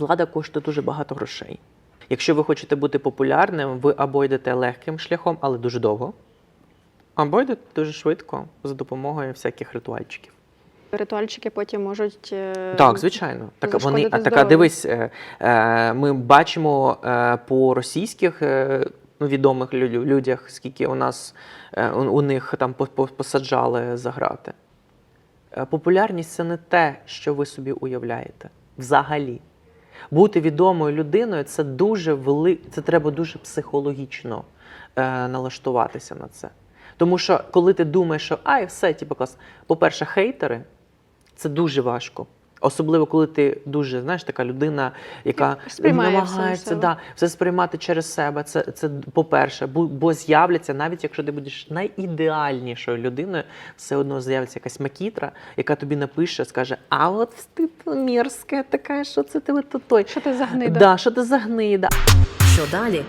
влада коштує дуже багато грошей. Якщо ви хочете бути популярним, ви або йдете легким шляхом, але дуже довго, або йдете дуже швидко за допомогою всяких ритуальчиків. Ритуальчики потім можуть е, Так, звичайно. Так вони а така дивись. е, е, Ми бачимо по російських ну, відомих людях, скільки у нас у, них там по- по- посаджали за грати. Е, Популярність це не те, що ви собі уявляєте. Взагалі. Бути відомою людиною це дуже вели... це треба дуже психологічно е, налаштуватися на це. Тому що коли ти думаєш, що ай, все, типу клас. По-перше, хейтери це дуже важко. Особливо, коли ти дуже, знаєш, така людина, яка Сприймає все намагається себе. да, все сприймати через себе. Це, це по-перше, бо, бо з'являться, навіть якщо ти будеш найідеальнішою людиною, все одно з'явиться якась макітра, яка тобі напише, скаже: А от ти мерзка така, що це ти от той. Що ти за гнида? Да, що ти за гнида? Що далі?